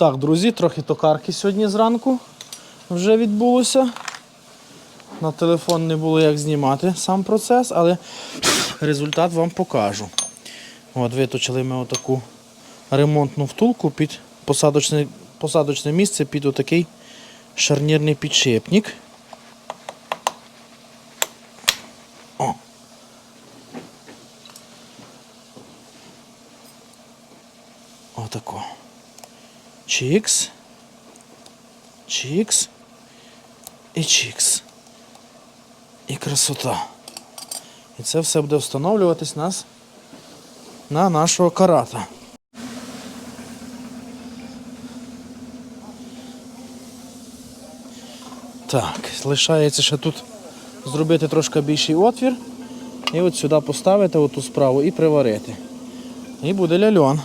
Так, друзі, трохи токарки сьогодні зранку вже відбулося. На телефон не було як знімати сам процес, але результат вам покажу. От, виточили ми отаку ремонтну втулку під посадочне, посадочне місце під отакий шарнірний підшипник. О. Отако. Чікс. Чікс. І чікс. І красота. І це все буде встановлюватись нас на нашого карата. Так, лишається ще тут зробити трошки більший отвір. І от сюди поставити оту справу і приварити. І буде ляльон.